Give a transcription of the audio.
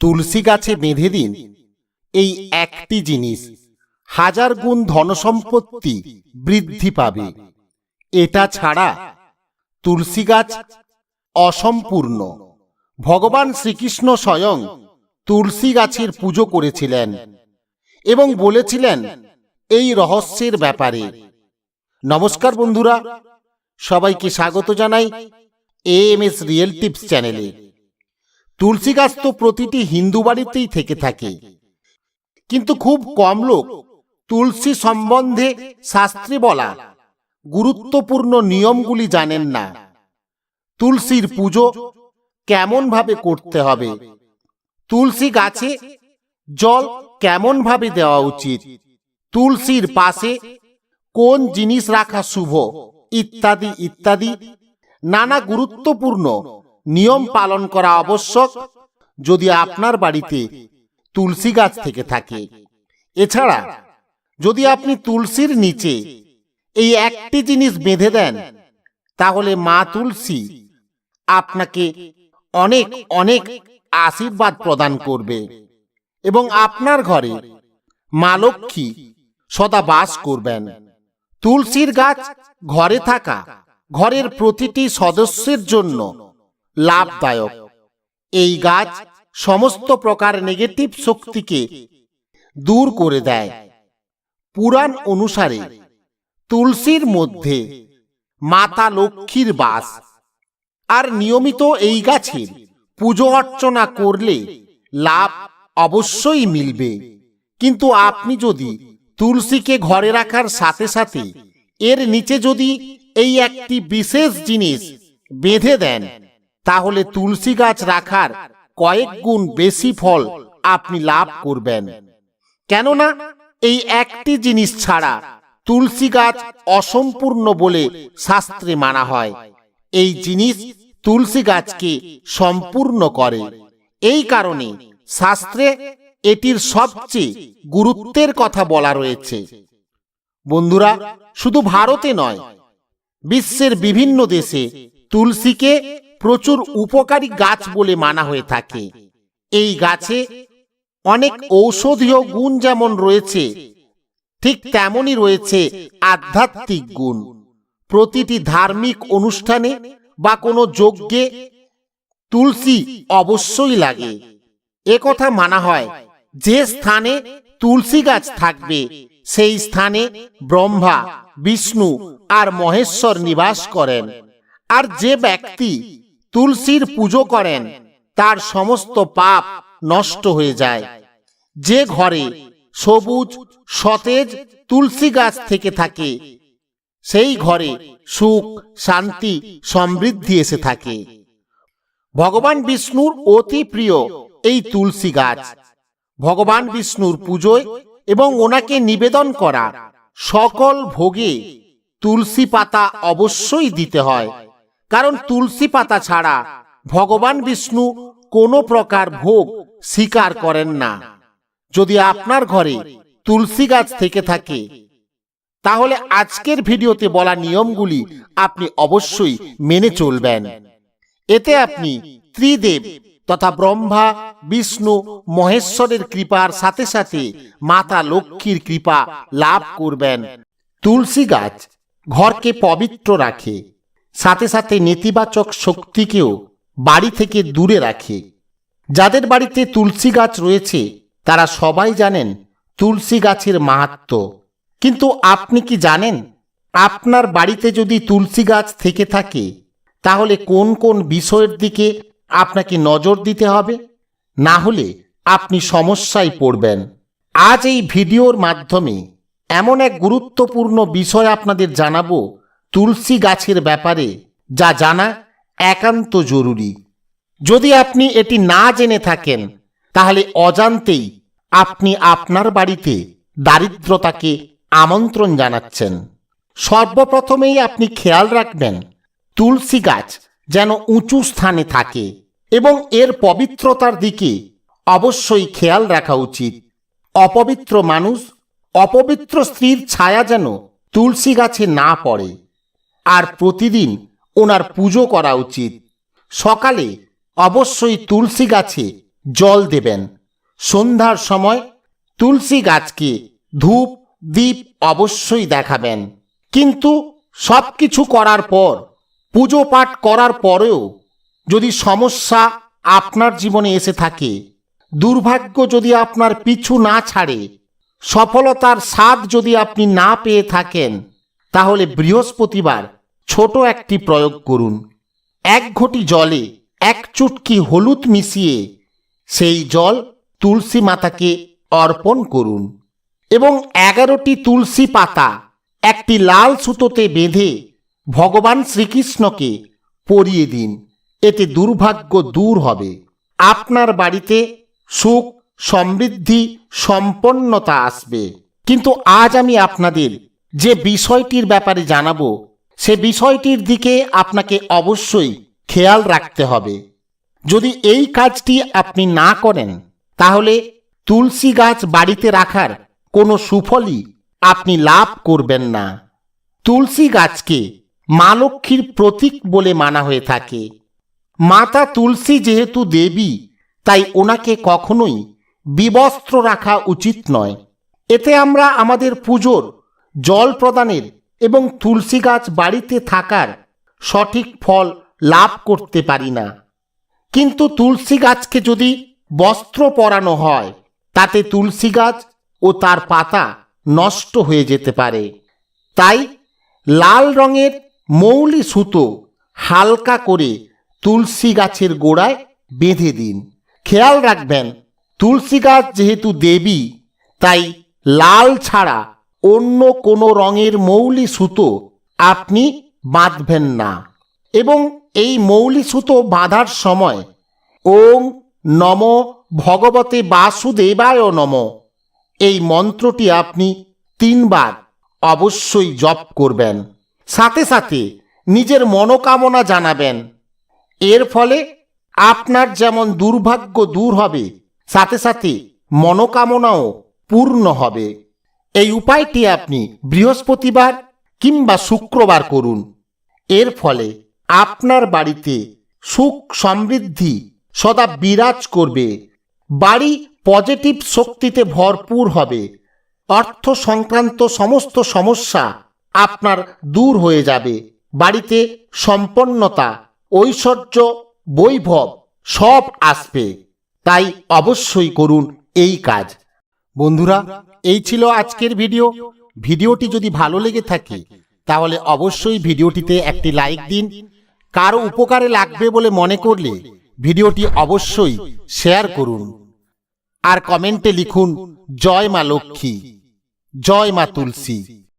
তুলসী গাছে বেঁধে দিন। এই একটি জিনিস হাজার গুণ ধনসম্পত্তি বৃদ্ধি পাবে। এটা ছাড়া তুলসী গাছ অসম্পূর্ণ। ভগবান শ্রীকৃষ্ণ স্বয়ং তুলসী গাছের পুজো করেছিলেন এবং বলেছিলেন, এই রহস্যের ব্যাপারে। নমস্কার বন্ধুরা, সবাইকে স্বাগত জানাই এম এস রিয়েল টিপস চ্যানেলে। তুলসী গাছ তো প্রতিটি হিন্দু বাড়িতেই থেকে থাকে। কিন্তু খুব কম লোক তুলসী সম্বন্ধে শাস্ত্রে বলা গুরুত্বপূর্ণ নিয়মগুলি জানেন না। তুলসীর পুজো কেমন ভাবে করতে হবে? তুলসী গাছে জল কেমন ভাবে দেওয়া উচিত? তুলসীর পাশে কোন জিনিস রাখা শুভ? ইত্যাদি ইত্যাদি। নানা গুরুত্বপূর্ণ নিয়ম পালন করা আবশ্যক যদি আপনার বাড়িতে তুলসী গাছ থেকে থাকে। এছাড়া যদি আপনি তুলসীর নিচে এই একটি জিনিস বেঁধে দেন, তাহলে মা তুলসী আপনাকে অনেক অনেক আশীর্বাদ প্রদান করবে এবং আপনার ঘরে মা লক্ষ্মী সদা বাস করবেন। তুলসীর গাছ ঘরে থাকা ঘরের প্রতিটি সদস্যের জন্য লাভদায়ক। এই গাছ সমস্ত প্রকার নেগেটিভ শক্তিকে দূর করে দেয়। পুরাণ অনুসারে তুলসীর মধ্যে মাতা লক্ষ্মীর বাস। আর নিয়মিত এই গাছের পুজো অর্চনা করলে লাভ অবশ্যই মিলবে। কিন্তু আপনি যদি তুলসীকে ঘরে রাখার সাথে সাথে এর নিচে যদি এই একটি বিশেষ জিনিস বেঁধে দেন তাহলে তুলসী গাছ রাখার কয়েক গুণ বেশি ফল আপনি লাভ করবেন। কেননা এই একটি জিনিস ছাড়া তুলসী গাছ অসম্পূর্ণ বলে শাস্ত্রে মানা হয়। এই জিনিস তুলসী গাছকে সম্পূর্ণ করে। এই কারণে শাস্ত্রে এটির সবচেয়ে গুরুত্বের কথা বলা রয়েছে। বন্ধুরা, শুধু ভারতে নয়, বিশ্বের বিভিন্ন দেশে তুলসীকে প্রচুর উপকারী গাছ বলে মানা হয়ে থাকে। এই গাছে অনেক ঔষধীয় গুণ যেমন রয়েছে, ঠিক তেমনই রয়েছে আধ্যাত্মিক গুণ। প্রতিটি ধার্মিক অনুষ্ঠানে বা কোনো যজ্ঞে তুলসী অবশ্যই লাগে। কথা মানা হয়, যে স্থানে তুলসী গাছ থাকবে, সেই স্থানে ব্রহ্মা, বিষ্ণু আর মহেশ্বর নিবাস করেন। আর যে ব্যক্তি তুলসীর পুজো করেন, তার সমস্ত পাপ নষ্ট হয়ে যায়। যে ঘরে সবুজ, সতেজ তুলসী গাছ থেকে থাকে, সেই ঘরে সুখ, শান্তি, সমৃদ্ধি এসে থাকে। ভগবান বিষ্ণুর অতি প্রিয় এই তুলসী গাছ। ভগবান বিষ্ণুর পুজোয় এবং ওনাকে নিবেদন করা সকল ভোগে তুলসী পাতা অবশ্যই দিতে হয়। কারণ তুলসী পাতা ছাড়া ভগবান বিষ্ণু কোনো প্রকার ভোগ স্বীকার করেন না। যদি আপনার ঘরে তুলসী গাছ থেকে থাকে, তাহলে আজকের ভিডিওতে বলা নিয়মগুলি আপনি অবশ্যই মেনে চলবেন। এতে আপনি ত্রিদেব তথা ব্রহ্মা, বিষ্ণু, মহেশ্বরের কৃপার সাথে সাথে মাতা লক্ষ্মীর কৃপা লাভ করবেন। তুলসী গাছ ঘরকে পবিত্র রাখে। সাথে সাথে নেতিবাচক শক্তিকেও বাড়ি থেকে দূরে রাখে। যাদের বাড়িতে তুলসী গাছ রয়েছে, তারা সবাই জানেন তুলসী গাছের মাহাত্ম। কিন্তু আপনি কি জানেন, আপনার বাড়িতে যদি তুলসী গাছ থেকে থাকে, তাহলে কোন কোন বিষয়ের দিকে আপনাকে নজর দিতে হবে? না হলে আপনি সমস্যায় পড়বেন। আজ এই ভিডিওর মাধ্যমে এমন এক গুরুত্বপূর্ণ বিষয় আপনাদের জানাব তুলসী গাছের ব্যাপারে যা জানা একান্ত জরুরি। যদি আপনি এটি না জেনে থাকেন, তাহলে অজান্তেই আপনি আপনার বাড়িতে দারিদ্রতাকে আমন্ত্রণ জানাচ্ছেন। সর্বপ্রথমেই আপনি খেয়াল রাখবেন, তুলসী গাছ যেন উঁচু স্থানে থাকে এবং এর পবিত্রতার দিকে অবশ্যই খেয়াল রাখা উচিত। অপবিত্র মানুষ, অপবিত্র স্ত্রীর ছায়া যেন তুলসী গাছে না পড়ে। আর প্রতিদিন ওনার পুজো করা উচিত। সকালে অবশ্যই তুলসী গাছে জল দেবেন। সন্ধ্যার সময় তুলসী গাছকে ধূপ দ্বীপ অবশ্যই দেখাবেন। কিন্তু সব কিছু করার পর, পুজো পাঠ করার পরেও যদি সমস্যা আপনার জীবনে এসে থাকে, দুর্ভাগ্য যদি আপনার পিছু না ছাড়ে, সফলতার স্বাদ যদি আপনি না পেয়ে থাকেন, তাহলে বৃহস্পতিবার ছোট একটি প্রয়োগ করুন। এক ঘটি জলে এক চুটকি হলুদ মিশিয়ে সেই জল তুলসী মাতাকে অর্পণ করুন এবং এগারোটি তুলসী পাতা একটি লাল সুতোতে বেঁধে ভগবান শ্রীকৃষ্ণকে পরিয়ে দিন। এতে দুর্ভাগ্য দূর হবে। আপনার বাড়িতে সুখ, সমৃদ্ধি, সম্পন্নতা আসবে। কিন্তু আজ আমি আপনাদের যে বিষয়টির ব্যাপারে জানাব সে বিষয়টির দিকে আপনাকে অবশ্যই খেয়াল রাখতে হবে। যদি এই কাজটি আপনি না করেন, তাহলে তুলসী গাছ বাড়িতে রাখার কোনো সুফলই আপনি লাভ করবেন না। তুলসী গাছকে মা লক্ষ্মীর প্রতীক বলে মানা হয়ে থাকে। মাতা তুলসী যেহেতু দেবী, তাই ওনাকে কখনোই বিবস্ত্র রাখা উচিত নয়। এতে আমরা আমাদের পুজোর জল প্রদানের এবং তুলসী গাছ বাড়িতে থাকার সঠিক ফল লাভ করতে পারি না। কিন্তু তুলসী গাছকে যদি বস্ত্র পরানো হয়, তাতে তুলসী গাছ ও তার পাতা নষ্ট হয়ে যেতে পারে। তাই লাল রঙের মৌলি সুতো হালকা করে তুলসী গাছের গোড়ায় বেঁধে দিন। খেয়াল রাখবেন, তুলসী গাছ যেহেতু দেবী, তাই লাল ছাড়া অন্য কোনো রঙের মৌলি সুতো আপনি বাঁধবেন না। এবং এই মৌলি সুতো বাঁধার সময় ওং নম ভগবতে বাসুদেবায় নম। এই মন্ত্রটি আপনি তিনবার অবশ্যই জপ করবেন। সাথে সাথে নিজের মনোকামনা জানাবেন। এর ফলে আপনার যেমন দুর্ভাগ্য দূর হবে, সাথে সাথে মনোকামনাও পূর্ণ হবে। এই উপায়টি আপনি বৃহস্পতিবার কিংবা শুক্রবার করুন। এর ফলে আপনার বাড়িতে সুখ সমৃদ্ধি সদা বিরাজ করবে। বাড়ি পজিটিভ শক্তিতে ভরপুর হবে। অর্থ সংক্রান্ত সমস্ত সমস্যা আপনার দূর হয়ে যাবে। বাড়িতে সম্পন্নতা, ঐশ্বর্য, বৈভব সব আসবে। তাই অবশ্যই করুন এই কাজ। বন্ধুরা, এই ছিল আজকের ভিডিও। ভিডিওটি যদি ভালো লেগে থাকে, তাহলে অবশ্যই ভিডিওটিতে একটি লাইক দিন। কারও উপকারে লাগবে বলে মনে করলে ভিডিওটি অবশ্যই শেয়ার করুন। আর কমেন্টে লিখুন, জয় মা লক্ষ্মী, জয় মা তুলসী।